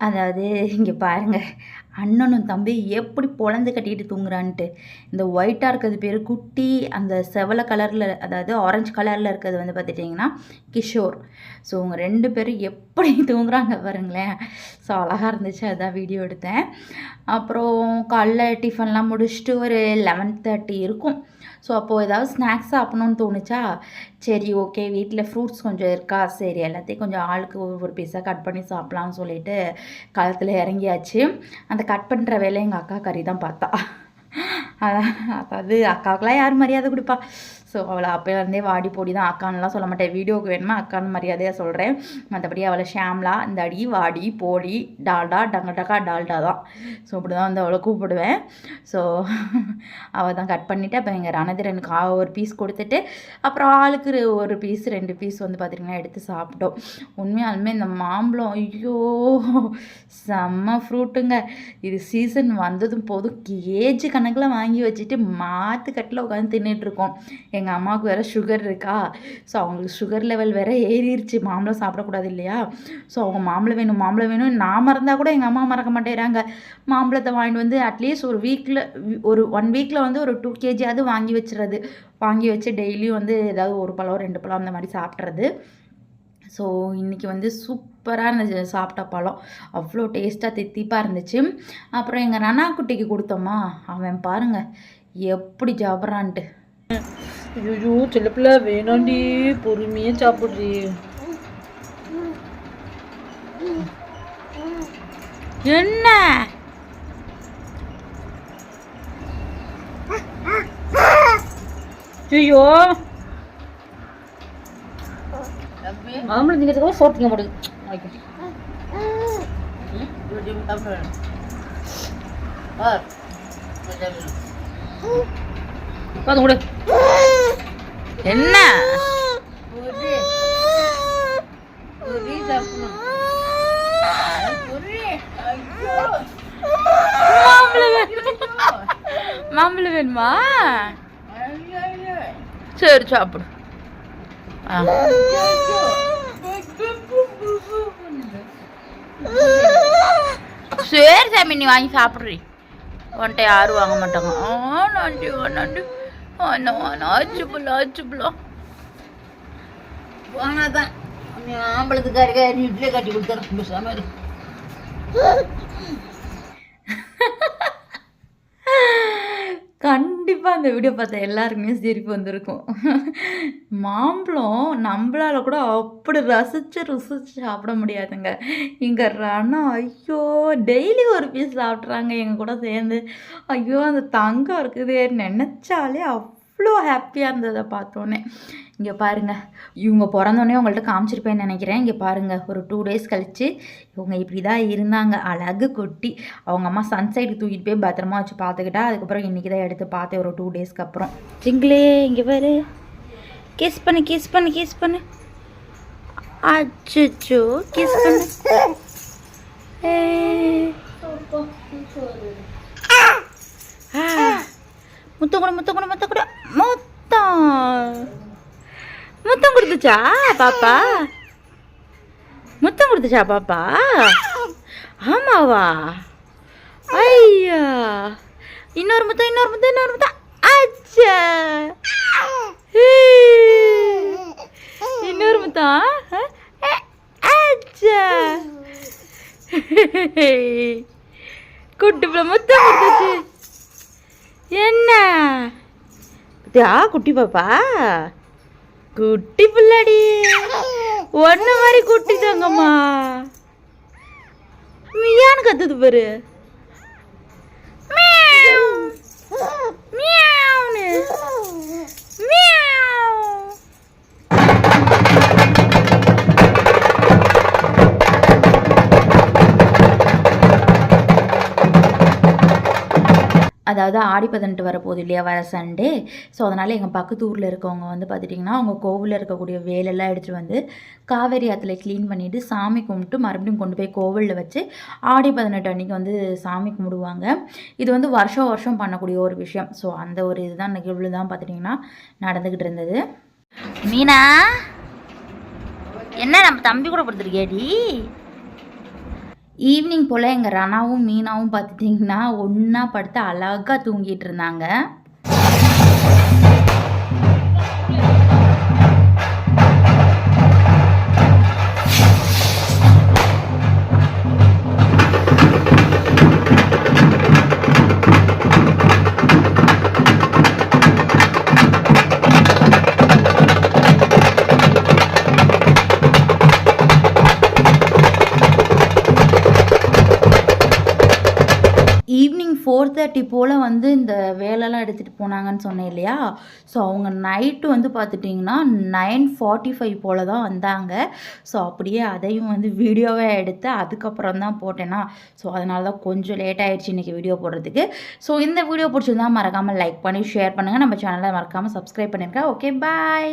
அதாவது இங்கே பாருங்கள் அண்ணனும் தம்பி எப்படி பொழந்து கட்டிட்டு தூங்குறான்ட்டு. இந்த ஒயிட்டாக இருக்கிறது பேர் குட்டி அந்த செவலை கலரில் அதாவது ஆரஞ்சு கலரில் இருக்கிறது வந்து பார்த்துட்டிங்கன்னா கிஷோர். ஸோ அவங்க ரெண்டு பேரும் எப்படி தூங்குறாங்க பாருங்களேன். ஸோ அழகாக இருந்துச்சு. அதான் வீடியோ எடுத்தேன். அப்புறம் காலைல டிஃபன்லாம் முடிச்சுட்டு ஒரு லெவன் தேர்ட்டி இருக்கும். ஸோ அப்போது ஏதாவது ஸ்நாக்ஸ் சாப்பிட்ணுன்னு தோணுச்சா? சரி ஓகே வீட்டில் ஃப்ரூட்ஸ் கொஞ்சம் இருக்கா? சரி எல்லாத்தையும் கொஞ்சம் ஆளுக்கு ஒரு பீஸாக கட் பண்ணி சாப்பிட்லான்னு சொல்லிட்டு களத்தில் இறங்கியாச்சு. அந்த கட் பண்ணுற வேலையை எங்கள் அக்கா கறி தான் பார்த்தா அதாவது அக்காவுக்கெலாம் யார் மரியாதை கொடுப்பா? ஸோ அவளை அப்போலேருந்தே வாடி போடி தான் அக்கான்லாம் சொல்ல மாட்டேன். வீடியோவுக்கு வேணுமா? அக்கான்னு மரியாதையாக சொல்கிறேன் மற்றபடி அவளை ஷாம்லா இந்த அடி வாடி போடி டால்டா டங்க டக்கா டால்டா தான். ஸோ இப்படி தான் வந்து அவளை கூப்பிடுவேன். ஸோ அவள் தான் கட் பண்ணிவிட்டு அப்போ எங்கள் ரணதிரனுக்கு ஆ ஒரு பீஸ் கொடுத்துட்டு அப்புறம் ஆளுக்கு ஒரு- ஒரு பீஸ் ரெண்டு பீஸ் வந்து பார்த்திங்கன்னா எடுத்து சாப்பிட்டோம். உண்மையாலுமே இந்த மாம்பழம் ஐயோ செம்ம ஃப்ரூட்டுங்க இது சீசன் வந்ததும் போதும் கேஜி கணக்கில் வாங்கி வச்சுட்டு மாற்றுக்கட்டில் உட்காந்து தின்னுட்ருக்கோம் எங்கள் எங்கள் அம்மாவுக்கு வேறு சுகர் இருக்கா? ஸோ அவங்களுக்கு சுகர் லெவல் வேறு ஏறிடுச்சு மாம்பழம் சாப்பிடக்கூடாது இல்லையா? ஸோ அவங்க மாம்பழம் வேணும் மாம்பழம் வேணும் நான் மறந்தால் கூட எங்கள் அம்மா மறக்க மாட்டேறாங்க. மாம்பழத்தை வாங்கிட்டு வந்து அட்லீஸ்ட் ஒரு வீக்கில் ஒரு ஒன் வீக்கில் வந்து ஒரு டூ கேஜியாவது வாங்கி வச்சுறது வாங்கி வச்சு டெய்லியும் வந்து ஏதாவது ஒரு பழம் ரெண்டு பழம் அந்த மாதிரி சாப்பிட்றது. ஸோ இன்றைக்கி வந்து சூப்பராக இருந்துச்சு சாப்பிட்ட பழம். அவ்வளோ டேஸ்ட்டாக தித்திப்பாக இருந்துச்சு. அப்புறம் எங்கள் நனா குட்டிக்கு கொடுத்தோமா? அவன் பாருங்க எப்படி ஜபரான்ட்டு. ஐயோ சில பிள்ளை வேணாண்டி பொறுமையா சாப்பிட்றி. என்ன? ஐயோ. மாம்பழம் திங்கிறதுக்கு சோறு திங்க மாட்டேங்குது நாளைக்கு. உட்காந்து கொடு. என்ன? மாம்பழம் வேணுமா? சரி சாப்பிடு. ஆ. சரி சாமி நீ வாங்கி சாப்பிட்றி. உன்ட்ட யாரும் வாங்க மாட்டாங்க. நன்றி நன்றி. ஆனா ஆனா ஆச்சு புள்ள ஆச்சு புள்ள போனாதான் ஆம்பளத்துக்காரிக்க வீட்டிலே கட்டி கொடுத்துறேன் சமையல் கண்டிப்பாக அந்த வீடியோ பார்த்த எல்லாருக்குமே சிரிப்பு வந்திருக்கும். மாம்பழம் நம்மளால கூட அப்படி ரசித்து ருசிச்சு சாப்பிட முடியாதுங்க. இங்கே ரணம் ஐயோ டெய்லி ஒரு பீஸ் சாப்பிட்றாங்க. எங்கள் கூட சேர்ந்து ஐயோ அந்த தங்கம் இருக்குது நினச்சாலே அவ்வளோ ஹாப்பியாக இருந்ததை பார்த்தோன்னே. இங்கே பாருங்கள் இவங்க பிறந்தோடனே உங்கள்கிட்ட காமிச்சிருப்பேன்னு நினைக்கிறேன். இங்கே பாருங்கள் ஒரு டூ டேஸ் கழித்து இவங்க இப்படி தான் இருந்தாங்க. அழகு கொட்டி. அவங்க அம்மா சன் சைடு தூக்கிட்டு போய் பத்திரமா வச்சு பார்த்துக்கிட்டா அதுக்கப்புறம் இன்றைக்கி தான் எடுத்து பார்த்தேன் ஒரு டூ டேஸ்க்கு அப்புறம். ஜிங்களே இங்கே பாரு. கிஸ் பண்ணு கிஸ் பண்ணு கிஸ் பண்ணு. அச்சோ கிஸ் பண்ணு. ஏய். ஆ. முத்தம் கொடு முத்தம் கொடு முத்தம் கொடு முத்தம் முத்தம் கொடுத்துச்சா பாப்பா? முத்தம் கொடுத்துச்சா பாப்பா? ஆமாவா? ஐயா. இன்னொரு முத்தம் இன்னொரு முத்தம் இன்னொரு முத்தம். அச்சா. இன்னொரு முத்தம் அச்சா. குட்டி பிள்ளை முத்தம் கொடுத்துச்சு. என்ன? பத்தியா குட்டி பாப்பா? குட்டி பிள்ளாடி. ஒன்ன மாதிரி குட்டி தங்கம்மா. மியான்னு கத்துது பாரு? அதாவது ஆடி பதினெட்டு வரப்போகுது இல்லையா? வர சண்டே ஸோ அதனால் எங்கள் பக்கத்து ஊரில் இருக்கவங்க வந்து பார்த்துட்டிங்கன்னா அவங்க கோவிலில் இருக்கக்கூடிய வேலெல்லாம் எடுத்துகிட்டு வந்து காவேரி ஆற்றுல க்ளீன் பண்ணிவிட்டு சாமி கும்பிட்டு மறுபடியும் கொண்டு போய் கோவிலில் வச்சு ஆடி பதினெட்டு அன்றைக்கி வந்து சாமி கும்பிடுவாங்க. இது வந்து வருஷம் வருஷம் பண்ணக்கூடிய ஒரு விஷயம். ஸோ அந்த ஒரு இதுதான் நிகழ்வு தான் பார்த்துட்டிங்கன்னா நடந்துக்கிட்டு இருந்தது. மீனா? என்ன நம்ம தம்பி கூட கொடுத்துருக்கேடி ஈவினிங் போல் எங்கள் ரணாவும் மீனாவும் பார்த்துட்டிங்கன்னா ஒன்றா படுத்து அழகாக தூங்கிட்டு இருந்தாங்க. ஈவினிங் ஃபோர் தேர்ட்டி போல் வந்து இந்த வேலைலாம் எடுத்துகிட்டு போனாங்கன்னு சொன்னேன் இல்லையா? ஸோ அவங்க நைட்டு வந்து பார்த்துட்டிங்கன்னா நைன் ஃபார்ட்டி ஃபைவ் போல் தான் வந்தாங்க. ஸோ அப்படியே அதையும் வந்து வீடியோவே எடுத்து அதுக்கப்புறம் தான் போட்டேன்னா ஸோ அதனால தான் கொஞ்சம் லேட் ஆகிடுச்சு இன்றைக்கி வீடியோ போடுறதுக்கு. ஸோ இந்த வீடியோ பிடிச்சிருந்தா மறக்காமல் லைக் பண்ணி ஷேர் பண்ணுங்கள் நம்ம சேனலை மறக்காமல் சப்ஸ்கிரைப் பண்ணியிருக்கேன் ஓகே பாய்